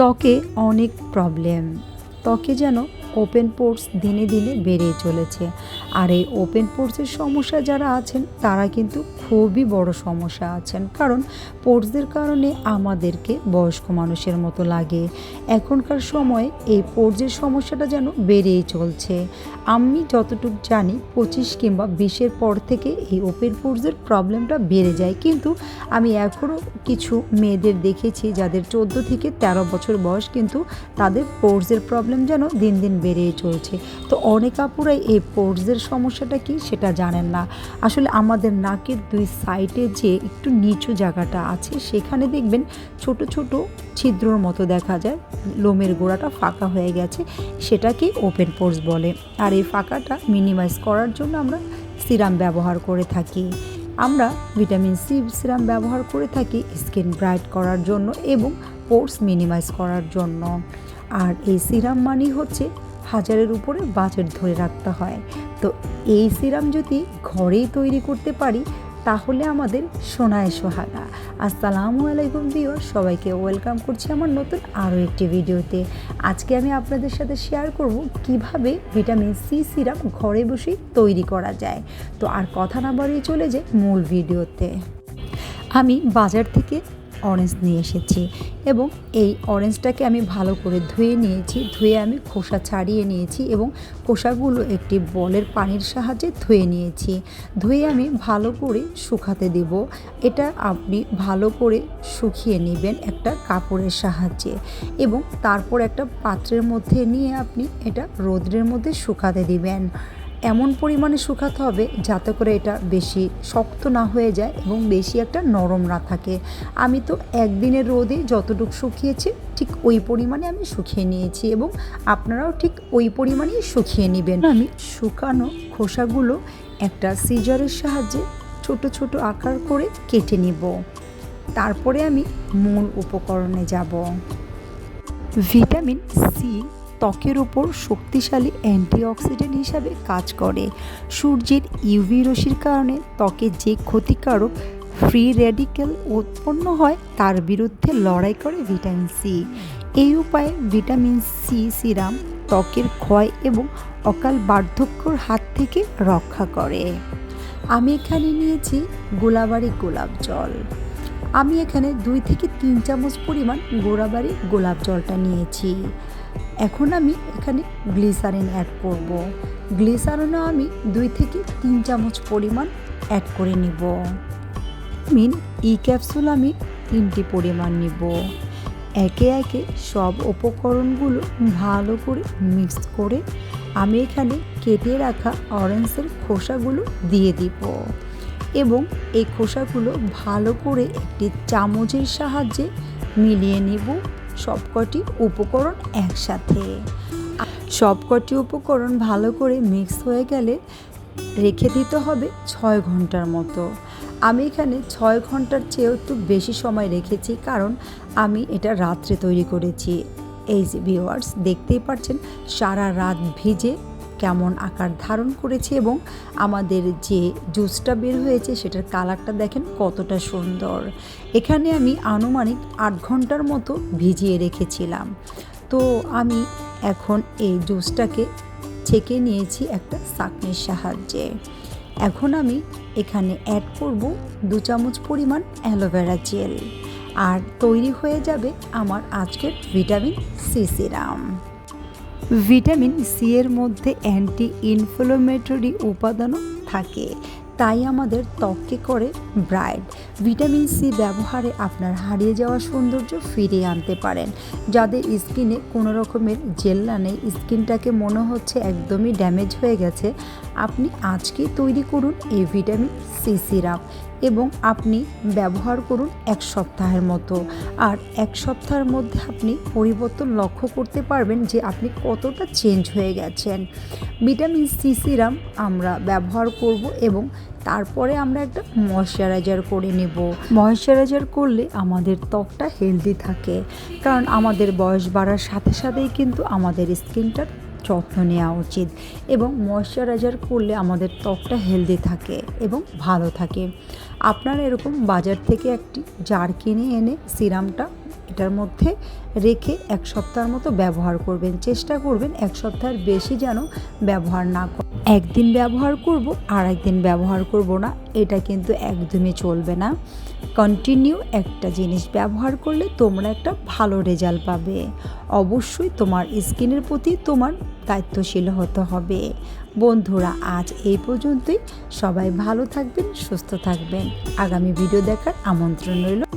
ত্বকে অনেক প্রবলেম ত্বকে যেন ওপেন পোর্টস দিনে দিনে বেড়ে চলেছে। আর এই ওপেন পোর্সের সমস্যা যারা আছেন, তারা কিন্তু খুবই বড় সমস্যা আছেন। কারণ পোর্সদের কারণে আমাদেরকে বয়স্ক মানুষের মতো লাগে। এখনকার সময়ে এই পোর্টসের সমস্যাটা যেন বেড়েই চলছে। আমি যতটুকু জানি, পঁচিশ কিংবা বিশের পর থেকে এই ওপেন পোর্সের প্রবলেমটা বেড়ে যায়। কিন্তু আমি এখনও কিছু মেয়েদের দেখেছি, যাদের চোদ্দ থেকে তেরো বছর বয়স, কিন্তু তাদের পোর্টসের প্রবলেম যেন দিন দিন বেড়েই চলছে। তো অনেক আপুরাই এই পোর্সের সমস্যাটা কি সেটা জানেন না। আসলে আমাদের নাকের দুই সাইডে যে একটু নিচু জায়গাটা আছে, সেখানে দেখবেন ছোট ছোট ছিদ্রর মতো দেখা যায়। লোমের গোড়াটা ফাঁকা হয়ে গেছে, সেটাকে ওপেন পোর্স বলে। আর এই ফাঁকাটা মিনিমাইজ করার জন্য আমরা সিরাম ব্যবহার করে থাকি। আমরা ভিটামিন সি সিরাম ব্যবহার করে থাকি স্কিন ব্রাইট করার জন্য এবং পোর্স মিনিমাইজ করার জন্য। আর এই সিরাম মানেই হচ্ছে হাজারের উপরে বাজেট ধরে রাখতে হয়। তো এই সিরাম যদি ঘরেই তৈরি করতে পারি, তাহলে আমাদের সোনায় সোহাগা। আসসালামু আলাইকুম ভিউয়ার সবাইকে ওয়েলকাম করছি আমার নতুন আরও একটি ভিডিওতে। আজকে আমি আপনাদের সাথে শেয়ার করব কীভাবে ভিটামিন সি সিরাম ঘরে বসেই তৈরি করা যায়। তো আর কথা না বাড়িয়ে চলে যাই মূল ভিডিওতে। আমি বাজার থেকে অরেঞ্জ নিয়ে এসেছি এবং এই অরেঞ্জটাকে আমি ভালো করে ধুয়ে নিয়েছি। ধুয়ে আমি খোসা ছাড়িয়ে নিয়েছি এবং খোসাগুলো একটি বলের পানির সাহায্যে ধুয়ে নিয়েছি। ধুয়ে আমি ভালো করে শুকাতে দেব। এটা আপনি ভালো করে শুকিয়ে নেবেন একটা কাপড়ের সাহায্যে এবং তারপর একটা পাত্রের মধ্যে নিয়ে আপনি এটা রোদ্রের মধ্যে শুকাতে দিবেন। এমন পরিমাণে শুকাতে হবে যাতে করে এটা বেশি শক্ত না হয়ে যায় এবং বেশি একটা নরম না থাকে। আমি তো একদিনের রোদে যতটুকু শুকিয়েছি, ঠিক ওই পরিমাণে আমি শুকিয়ে নিয়েছি এবং আপনারাও ঠিক ওই পরিমাণেই শুকিয়ে নেবেন। আমি শুকানো খোসাগুলো একটা সিজারের সাহায্যে ছোট ছোট আকার করে কেটে নিব। তারপরে আমি মূল উপকরণে যাব। ভিটামিন সি ত্বকের ওপর শক্তিশালী অ্যান্টিঅক্সিডেন্ট হিসাবে কাজ করে। সূর্যের ইউভি রশ্মির কারণে ত্বকে যে ক্ষতিকারক ফ্রি র্যাডিক্যাল উৎপন্ন হয়, তার বিরুদ্ধে লড়াই করে ভিটামিন সি এই উপায়ে ভিটামিন সি সিরাম ত্বকের ক্ষয় এবং অকাল বার্ধক্যর হাত থেকে রক্ষা করে। আমি এখানে নিয়েছি গোলাবাড়ি গোলাপ জল। আমি এখানে দুই থেকে তিন চামচ পরিমাণ গোড়াবাড়ি গোলাপ জলটা নিয়েছি। এখন আমি এখানে গ্লিসারিন অ্যাড করব। গ্লিসারিনও আমি দুই থেকে তিন চামচ পরিমাণ অ্যাড করে নিব। মিন ই ক্যাপসুল আমি তিনটি পরিমাণ নিব। একে একে সব উপকরণগুলো ভালো করে মিক্স করে আমি এখানে কেটে রাখা অরেঞ্জের খোসাগুলো দিয়ে দিব এবং এই খোসাগুলো ভালো করে একটি চামচের সাহায্যে মিলিয়ে নিব। সবকটি উপকরণ একসাথে। সবকটি উপকরণ ভালো করে মিক্স হয়ে গেলে রেখে দিতে হবে ছয় ঘণ্টার মতো। আমি এখানে ছয় ঘণ্টার চেয়েও একটু বেশি সময় রেখেছি কারণ আমি এটা রাত্রে তৈরি করেছি। এই যে ভিওয়ার্স দেখতেই পাচ্ছেন, সারা রাত ভিজে কেমন আকার ধারণ করেছে এবং আমাদের যে জুসটা বের হয়েছে সেটার কালারটা দেখেন কতটা সুন্দর। এখানে আমি আনুমানিক আট ঘণ্টার মতো ভিজিয়ে রেখেছিলাম। তো আমি এখন এই জুসটাকে ছেঁকে নিয়েছি একটা চাকনির সাহায্যে। এখন আমি এখানে অ্যাড করব দু চামচ পরিমাণ অ্যালোভেরা জেল। আর তৈরি হয়ে যাবে আমার আজকের vitamin C serum. Vitamin C এর মধ্যে অ্যান্টি ইনফ্লোমেটরি উপাদানও থাকে। তাই আমাদের ত্বককে করে ব্রাইট। ভিটামিন সি ব্যবহারে আপনার হারিয়ে যাওয়া সৌন্দর্য ফিরিয়ে আনতে পারেন। যাদের স্কিনে কোনো রকমের জেল্লা নেই, স্কিনটাকে মনে হচ্ছে একদমই ড্যামেজ হয়ে গেছে, আপনি আজকেই তৈরি করুন এই ভিটামিন সি সিরাপ এবং আপনি ব্যবহার করুন এক সপ্তাহের মতো। আর এক সপ্তাহের মধ্যে আপনি পরিবর্তন লক্ষ্য করতে পারবেন যে আপনি কতটা চেঞ্জ হয়ে গেছেন। ভিটামিন সি সিরাম আমরা ব্যবহার করব এবং তারপরে আমরা একটা ময়শ্চারাইজার করে নেব। ময়শ্চারাইজার করলে আমাদের ত্বকটা হেলদি থাকে, কারণ আমাদের বয়স বাড়ার সাথে সাথেই কিন্তু আমাদের স্কিনটার যত্ন নেওয়া উচিত এবং ময়শ্চারাইজার করলে আমাদের ত্বকটা হেলদি থাকে এবং ভালো থাকে। আপনারা এরকম বাজার থেকে একটি জার কিনে এনে সিরামটা এটার মধ্যে রেখে এক সপ্তাহের মতো ব্যবহার করবেন। চেষ্টা করবেন এক সপ্তাহের বেশি যেন ব্যবহার না একদিন ব্যবহার করব আর একদিন ব্যবহার করব না, এটা কিন্তু একদমই চলবে না। কন্টিনিউ একটা জিনিস ব্যবহার করলে তোমরা একটা ভালো রেজাল্ট পাবে। অবশ্যই তোমার স্কিনের প্রতি তোমার দায়িত্বশীল হতে হবে। বন্ধুরা, আজ এই পর্যন্তই। সবাই ভালো থাকবেন, সুস্থ থাকবেন। আগামী ভিডিও দেখার আমন্ত্রণ রইল।